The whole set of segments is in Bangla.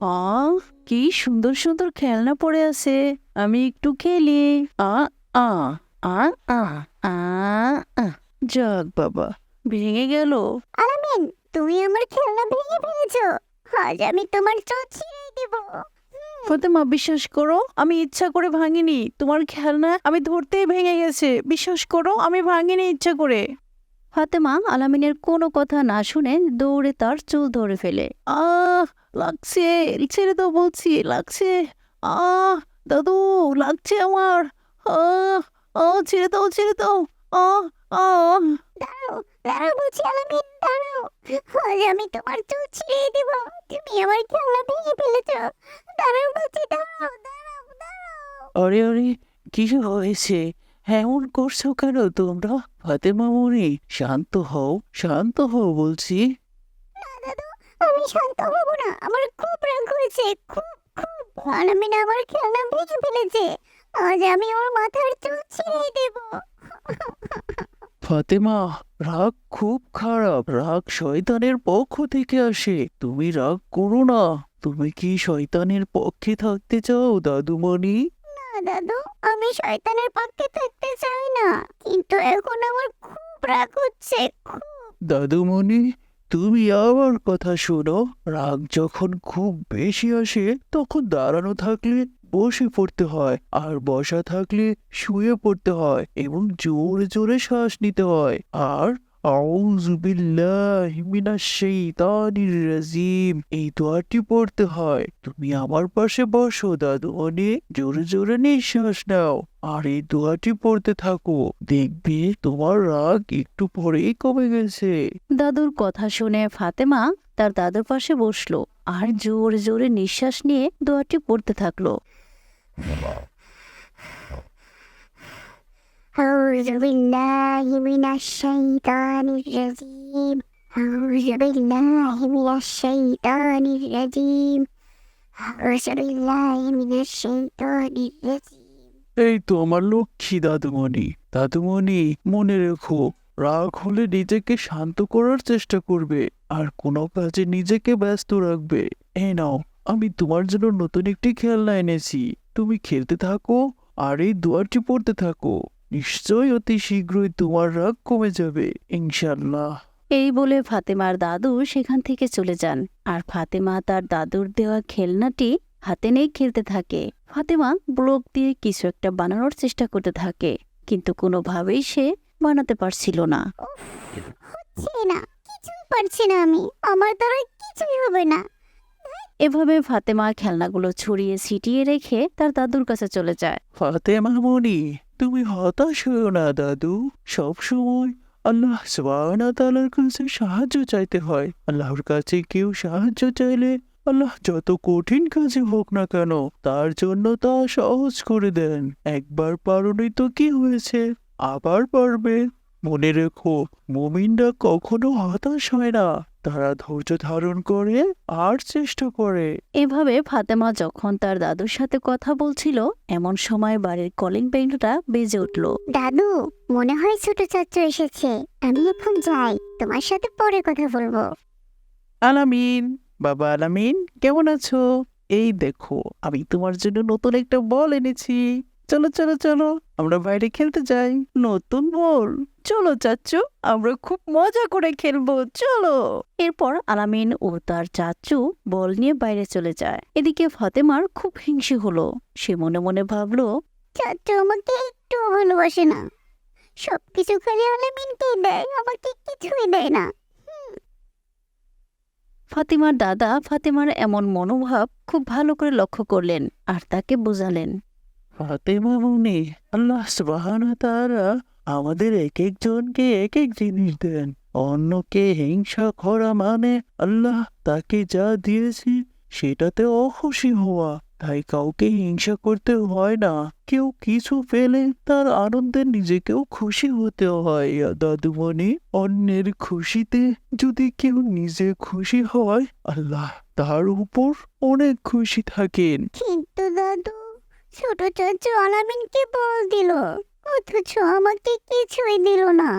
আ কি সুন্দর সুন্দর খেলনা পড়ে আছে। আমি একটু খেলি। আ আ আ আ আ। যাক বাবা ভেঙে গেল। আলামিন তুমি আমার খেলনা ভেঙে ফেলেছো। আজ আমি তোমার চোখ ছিঁড়ে দেব। ফতেমা বিশ্বাস করো আমি ইচ্ছা করে ভাঙিনি। তোমার খেলনা আমি ধরতেই ভেঙে গেছে। বিশ্বাস করো আমি ভাঙিনি ইচ্ছা করে। ফাতেমা আলামিনের কোনো কথা না শুনে দৌড়ে তার চুল ধরে ফেলে। আহ লাগছে ছেড়ে তো বলছি লাগছে। আহ দাদু লাগছে আমার। আহ আহ ছেড়ে দাও ছেড়ে দাও। আহ আহ। দাঁড়াও দাঁড়াও বলছি আলামিন দাঁড়াও। আজ আমি তোমার চোখ ছিঁড়ে দেব। তুমি আমার খেলনা ভেঙে ফেলেছো। দাঁড়াও বলছি দাঁড়াও দাঁড়াও দাঁড়াও। আরে আরে কি হয়েছে? এমন করছ কেন তোমরা? ফাতেমা মনি শান্ত হও শান্ত হও বলছি। আমি শান্ত হব না। আমার খুব রাগ হয়েছে খুব খুব আলামিন আমার খেলনা ভেঙে ফেলেছে। আজ আমি ওর মাথার চুল ছিঁড়ে দেব। ফাতেমা রাগ খুব খারাপ। রাগ শয়তানের পক্ষ থেকে আসে। তুমি রাগ করো না। তুমি কি শয়তানের পক্ষে থাকতে চাও দাদুমণি? না দাদু আমি শয়তানের পক্ষে থাকতে চাই না। কিন্তু এখন আমার খুব রাগ হচ্ছে খুব। দাদুমণি তুমি আমার কথা শোনো, রাগ যখন খুব বেশি আসে, তখন দাঁড়ানো থাকলে বসে পড়তে হয়, আর বসা থাকলে শুয়ে পড়তে হয় এবং জোরে জোরে শ্বাস নিতে হয়, আর আউযু বিল্লাহি মিনাশ শাইতানির রাজিম। এই দোয়াটি পড়তে হয়। তুমি আমার পাশে বসো দাদুমণি জোরে জোরে নিঃশ্বাস নাও। আর এই দোয়াটি পড়তে থাকো। দেখবে তোমার রাগ একটু পরেই কমে গেছে। দাদুর কথা শুনে ফাতেমা তার দাদুর পাশে বসল আর জোরে জোরে নিঃশ্বাস নিয়ে দোয়াটি পড়তে থাকল। أعوذ بالله من الشيطان الرجيم أعوذ بالله من الشيطان الرجيم أعوذ بالله من الشيطان الرجيم এই তো আমার লক্ষ্মী দাদুমণি দাদুমণি মনে রেখো রাগ হলে নিজেকে শান্ত করার চেষ্টা করবে আর কোনো কাজে নিজেকে ব্যস্ত রাখবে এই নাও আমি তোমার জন্য নতুন একটি খেলনা এনেছি তুমি খেলতে থাকো আর এই দুয়ারটি পড়তে থাকো নিশ্চয়ই অতি শীঘ্রই তোমার রাগ কমে যাবে ইনশাল্লাহ এই বলে ফাতেমার দাদু সেখান থেকে চলে যান। আর ফাতেমা তার দাদুর দেওয়া খেলনাটি হাতে নিয়ে খেলতে থাকে। ফাতেমা ব্লক দিয়ে কিছু একটা বানানোর চেষ্টা করতে থাকে কিন্তু কোনোভাবেই সে বানাতে পারছিল না। হচ্ছে না কিছুই পারছি না আমি। আমার দ্বারা কিছুই হবে না। এভাবে ফাতেমা খেলনাগুলো ছড়িয়ে ছিটিয়ে রেখে তার দাদুর কাছে চলে যায়। ফাতেমা মনি তুমি হতাশ হও না, দাদু। সবসময় আল্লাহ তাআলার কাছে সাহায্য চাইতে হয়। আল্লাহর কাছে কেউ সাহায্য চাইলে আল্লাহ যত কঠিন কাজে হোক না কেন, তার জন্য তা সহজ করে দেন। একবার পারোনি তো কি হয়েছে? আবার পারবে। মনে রেখো, মুমিনরা কখনো হতাশ হয় না। তারা ধৈর্য ধারণ করে আর চেষ্টা করে। এভাবে ফাতেমা যখন তার দাদুর সাথে কথা বলছিল এমন সময় বাড়ির কলিং বেলটা বেজে উঠল। দাদু মনে হয় ছোট চাচু এসেছে। আমি এখন যাই তোমার সাথে পরে কথা বলব। আলামিন বাবা আলামিন কেমন আছো? এই দেখো আমি তোমার জন্য নতুন একটা বল এনেছি। চলো চলো চলো আমরা বাইরে খেলতে যাই। নতুন বল চলো চাচ্চু আমরা খুব মজা করে খেলব চলো। এরপর আলামিন ও তার চাচু বল নিয়ে বাইরে চলে যায়। এদিকে ফাতেমার খুব হিংসে হলো। সে মনে মনে ভাবলো চাচু আমাকে একটু ভালোবাসে না। সবকিছু খালি আলামিনকেই দেয় আমাকে কিছুই দেয় না। ফাতিমার দাদা ফাতেমার এমন মনোভাব খুব ভালো করে লক্ষ্য করলেন আর তাকে বোঝালেন। ফাতেমা মনে আল্লাহ সুবহানাহু তাআলা আমাদের এক একজনকে এক এক জিনিস দেন। অন্যকে হিংসা করা মানে আল্লাহ তাকে যা দিয়েছি সেটাতে অখুশি হওয়া। তাই কাউকে হিংসা করতে হয় না। কেউ কিছু পেলে তার আনন্দে নিজেকেও খুশি হতে হয়। দাদুমণি অন্যের খুশিতে যদি কেউ নিজে খুশি হয়, আল্লাহ তার উপর অনেক খুশি থাকেন। কিন্তু দাদু, ছোট চাচু আলামিনকে বল দিল। অথচ আমাকে কিছুই দিল না।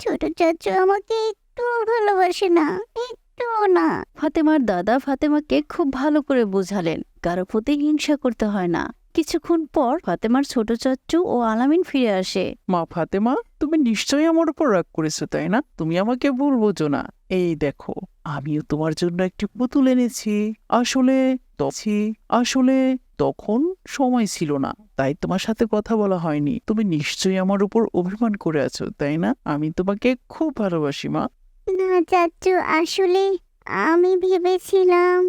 ছোট চাচু আমাকে একটু ভালোবাসে না, একটুও না। ফাতেমার দাদা ফাতেমাকে খুব ভালো করে বোঝালেন, কারও প্রতি হিংসা করতে হয় না। কিছুক্ষণ পর ফাতেমার ছোট চাচ্চু ও আলামিন ফিরে আসে। মা ফাতেমা তুমি নিশ্চয়ই আমার উপর রাগ করেছ তাই না? তুমি আমাকে ভুল বোঝো না। এই দেখো আমিও তোমার জন্য একটি পুতুল এনেছি। আসলে তছি আসলে তখন সময় ছিল না তাই তোমার সাথে কথা বলা হয়নি। তুমি নিশ্চয়ই আমার উপর অভিমান করে আছো তাই না? আমি তোমাকে খুব ভালোবাসি মা। না চাচ্চু আসলে আমি ভেবেছিলাম।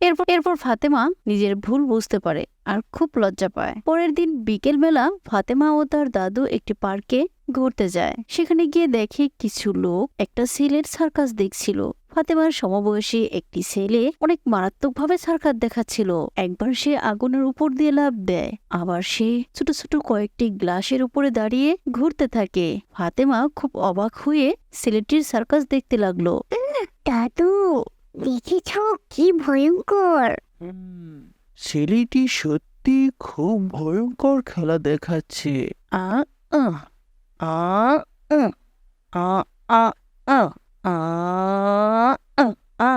এরপর এরপর ফাতেমা নিজের ভুল বুঝতে পারে। আর খুব লজ্জা পায়। পরের দিন বিকেলবেলা ফাতেমা ও তার দাদু একটি পার্কে ঘুরতে যায়। সেখানে গিয়ে দেখে কিছু লোক একটা সিলের সার্কাস দেখছিল। ফাতেমার সমবয়সী একটি ছেলে অনেক মারাত্মকভাবে সার্কাস দেখাচ্ছিল। একবার সে আগুনের উপর দিয়ে লাভ দেয় আবার সে ছোট ছোট কয়েকটি গ্লাসের উপরে দাঁড়িয়ে ঘুরতে থাকে। ফাতেমা খুব অবাক হয়ে ছেলেটির সার্কাস দেখতে লাগল। দাদু দেখেছ কি ভয়ঙ্কর? ছেলেটি সত্যি খুব ভয়ঙ্কর খেলা দেখাচ্ছে। আ আ আ আ আ আ আ আ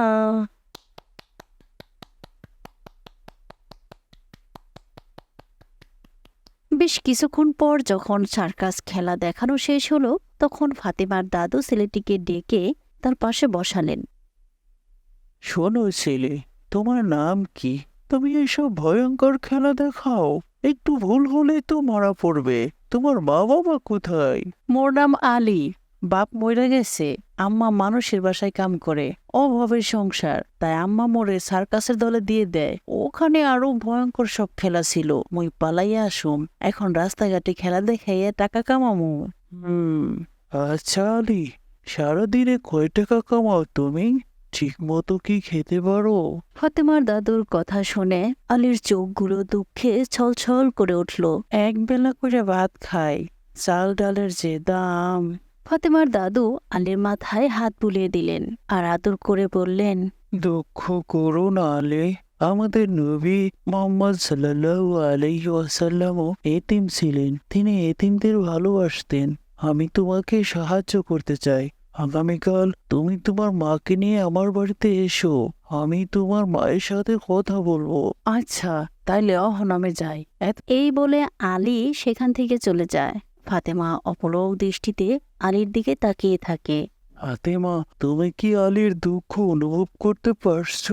বেশ কিছুক্ষণ পর যখন সার্কাস খেলা দেখানো শেষ হলো তখন ফাতেমার দাদু ছেলেটিকে ডেকে তার পাশে বসালেন। শোনো ছেলে তোমার নাম কি? তুমি এসব ভয়ঙ্কর খেলা দেখাও। একটু ভুল হলে তো মারা পড়বে। তোমার মা বাবা কোথায়? মোর নাম আলী। বাপ মরে গেছে। আম্মা মানুষের বাসায় কাম করে। অভাবের সংসার। তাই আম্মা মোরে সার্কাসের দলে দিয়ে দেয়। ওখানে আরও ভয়ঙ্কর সব খেলা ছিল। মই পালাইয়া আসুম। এখন রাস্তাঘাটে খেলা দেখাইয়া টাকা কামামু। হুম। আচ্ছা আলি সারাদিনে কয় টাকা কামাও তুমি? ঠিক মতো কি খেতে পারো? ফাতেমার দাদুর কথা শুনে আলীর চোখগুলো দুঃখে ছলছল করে উঠল। এক বেলা করে ভাত খাই চাল ডালের যে দাম। ফাতেমার দাদু আলীর মাথায় হাত বুলিয়ে দিলেন আর আদর করে বললেন দুঃখ করো না আলে। আমাদের নবী মোহাম্মদ সাল্লাল্লাহু আলাইহি ওয়াসাল্লামও এতিম ছিলেন। তিনি এতিমদের ভালোবাসতেন। আমি তোমাকে সাহায্য করতে চাই। আগামীকাল তুমি তোমার মাকে নিয়ে আমার বাড়িতে এসো। আমি তোমার মায়ের সাথে কথা বলব। আচ্ছা তাইলে অহনামে যাই। এত- এই বলে আলী সেখান থেকে চলে যায়। ফাতেমা অপলক দৃষ্টিতে আলীর দিকে তাকিয়ে থাকে। ফাতেমা তুমি কি আলীর দুঃখ অনুভব করতে পারছ?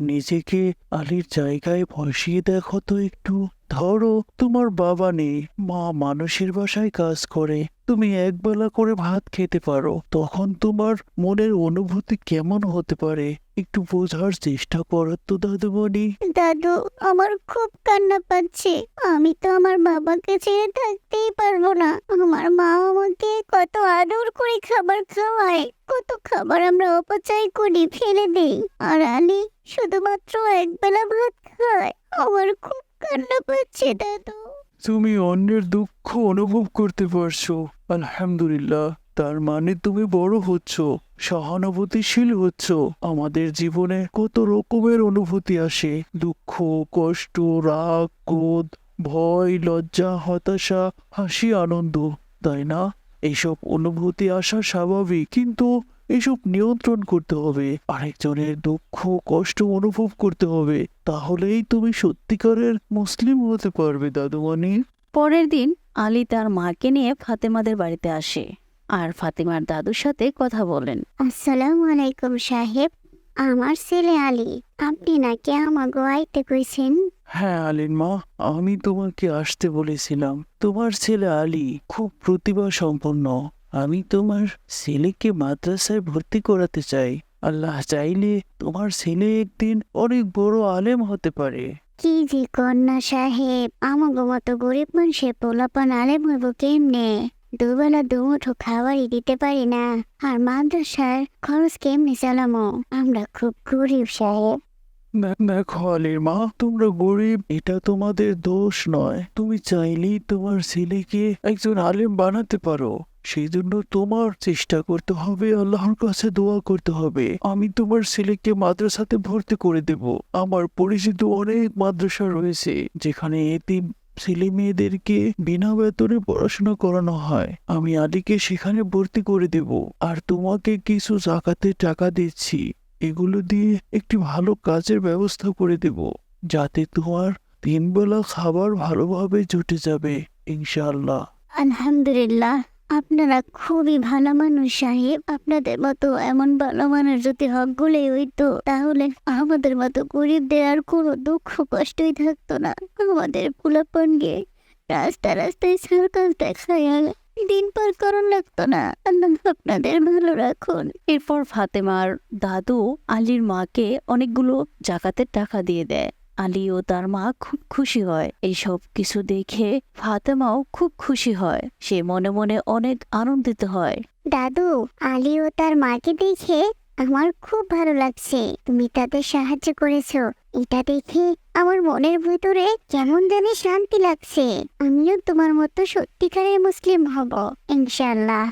নিজেকে আলীর জায়গায় বসিয়ে দেখো তো একটু। ধরো তোমার বাবা নেই। মা মানুষের বাসায় কাজ করে। তুমি একবেলা করে ভাত খেতে পারো। তখন তোমার মনের অনুভূতি কেমন হতে পারে? একটু বোঝার চেষ্টা করো তো দাদুমণি। দাদু আমার খুব কান্না পাচ্ছে। আমি তো আমার বাবাকে ছেড়ে থাকতেই পারব না। আমার মা আমাকে কত আদর করে খাবার খাওয়ায়। কত খাবার আমরা অপচয় করি ফেলে দেই। আর আলি শুধুমাত্র একবেলা ভাত খায়। আমার খুব কান্না পাচ্ছে দাদু। তুমি অন্যের দুঃখ অনুভব করতে পারছ। আলহামদুলিল্লাহ তার মানে তুমি বড় হচ্ছ, সহানুভূতিশীল হচ্ছ। আমাদের জীবনে কত রকমের অনুভূতি আসে। দুঃখ, কষ্ট, রাগ, ক্রোধ, ভয়, লজ্জা, হতাশা, হাসি, আনন্দ, তাই না? এইসব অনুভূতি আসা স্বাভাবিক, কিন্তু এসব নিয়ন্ত্রণ করতে হবে। আরেকজনের দুঃখ, কষ্ট অনুভব করতে হবে। তাহলেই তুমি সত্যিকারের মুসলিম হতে পারবে, দাদুমণি। পরের দিন আলী তার মাকে নিয়ে ফাতেমাদের বাড়িতে আসে আর ফাতেমার দাদুর সাথে কথা বলেন। আসসালামু আলাইকুম সাহেব আমার ছেলে আলী আপনি নাকি আমাকে আইতে কইছেন হ্যাঁ আলিন মা আমি তোমাকে আসতে বলেছিলাম। তোমার ছেলে আলী খুব প্রতিভা সম্পন্ন আমি তোমার ছেলেকে মাদ্রাসায় ভর্তি করাতে চাই। আল্লাহ চাইলে তোমার ছেলে একদিন অনেক বড় আলেম হতে পারে। কি যে কন্যা সাহেব, আমাগো মতো গরিব মানুষের পোলাপান আলে মরব কেমনে? দুবেলা দুমুঠো খাবারই দিতে পারি না। আর মাদ্রাসার খরচ কেমনে চালামো? আমরা খুব গরিব সাহেব। আলির মা তোমরা গরিব, এটা তোমাদের দোষ নয়। তুমি চাইলেই তোমার ছেলেকে একজন আলেম বানাতে পারো। সেই জন্য তোমার চেষ্টা করতে হবে, আল্লাহর কাছে দোয়া করতে হবে। আমি তোমার ছেলেকে মাদ্রাসাতে ভর্তি করে দেব। আমার পরিচিত অনেক মাদ্রাসা রয়েছে, যেখানে এতিম ছেলে মেয়েদেরকে বিনা বেতনে পড়াশোনা করানো হয়। আমি আলীকে সেখানে ভর্তি করে দেব। আর তোমাকে কিছু জাকাতের টাকা দিচ্ছি। এগুলো দিয়ে একটি ভালো কাজের ব্যবস্থা করে দেব। যাতে তোমার তিনবেলা খাবার ভালোভাবে জুটে যাবে, ইনশাআল্লাহ। আলহামদুলিল্লাহ। আপনারা খুবই ভালো মানুষ, সাহেব। আপনাদের মতো এমন ভালো মানুষ যদি হকগুলোই হইতো, তাহলে আমাদের মতো গরিবদের আর কোনো দুঃখ কষ্টই থাকতো না। আমাদের পোলাপনকে রাস্তা রাস্তায় সার্কাস দেখায় দিন পার করার লাগতো না। আপনাদের ভালো রাখুন। এরপর ফাতেমার দাদু আলীর মাকে অনেকগুলো জাকাতের টাকা দিয়ে দেয়। আলী ও তার মা খুব খুশি হয়। এইসব কিছু দেখে ফাতেমাও খুব খুশি হয়। সে মনে মনে অনেক আনন্দিত হয়। দাদু, আলী ও তার মাকে দেখে আমার খুব ভালো লাগছে। তুমি তাদের সাহায্য করেছ। এটা দেখে আমার মনের ভেতরে কেমন জানি শান্তি লাগছে। আমিও তোমার মতো সত্যিকারের মুসলিম হব ইনশাল্লাহ